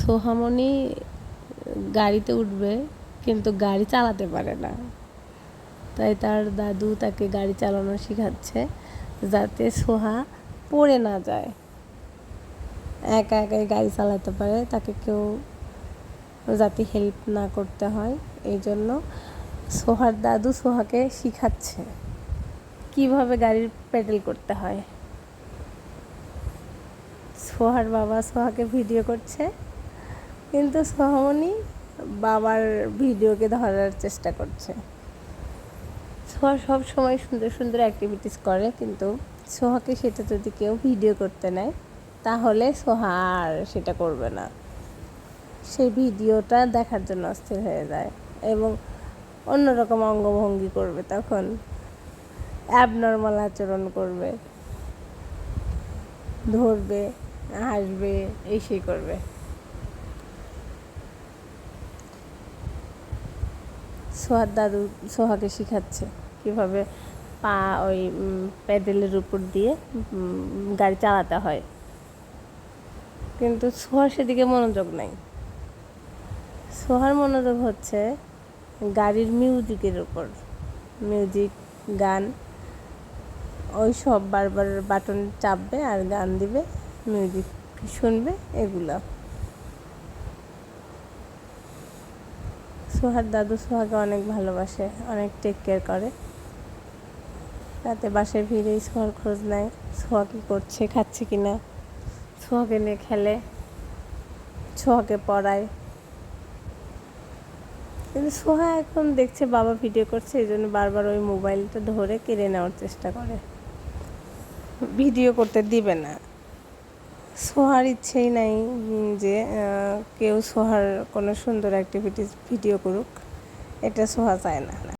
সোহামণি গাড়িতে উঠবে, কিন্তু গাড়ি চালাতে পারে না। তাই তার দাদু তাকে গাড়ি চালানো শেখাচ্ছে, যাতে সোহা পড়ে না যায়। একা একাই গাড়ি চালাতে পারে, তাকে কেউ যাতে হেল্প না করতে হয়। এই জন্য সোহার দাদু সোহাকে শিখাচ্ছে কীভাবে গাড়ির পেডেল করতে হয়। সোহার বাবা সোহাকে ভিডিও করছে। কিন্তু সোহামণি বাবার ভিডিওকে ধরার চেষ্টা করছে। সোহা সব সময় সুন্দর সুন্দর অ্যাক্টিভিটিস করে, কিন্তু সোহাকে সেটা যদি কেউ ভিডিও করতে নেয়, তাহলে সোহা আর সেটা করবে না। সেই ভিডিওটা দেখার জন্য অস্থির হয়ে যায় এবং অন্যরকম অঙ্গভঙ্গি করবে তখন। অ্যাবনর্মাল আচরণ করবে, ধরবে, হাসবে, এই সেই করবে। সোহার দাদু সোহাকে শিখাচ্ছে কীভাবে পা ওই প্যাডেলের উপর দিয়ে গাড়ি চালাতে হয়। কিন্তু সোহার সেদিকে মনোযোগ নাই। সোহার মনোযোগ হচ্ছে গাড়ির মিউজিকের উপর। মিউজিক, গান, ওই সব বারবার বাটন চাপবে আর গান দিবে, মিউজিক শুনবে, এগুলো। সোহার দাদু সোহাকে অনেক ভালোবাসে, অনেক টেক কেয়ার করে। রাতে বাসায় ফিরেই সোহার খোঁজ নেয় সোহা কী করছে, খাচ্ছে কি না। সোহাকে নিয়ে খেলে সোহাকে পড়ায়। কিন্তু সোহা এখন দেখছে বাবা ভিডিও করছে, এই জন্য বারবার ওই মোবাইলটা ধরে কেড়ে নেওয়ার চেষ্টা করে। ভিডিও করতে দিবে না। সোহার ইচ্ছেই নাই যে কেউ সোহার কোনো সুন্দর অ্যাক্টিভিটিস ভিডিও করুক। এটা সোহা চায় না।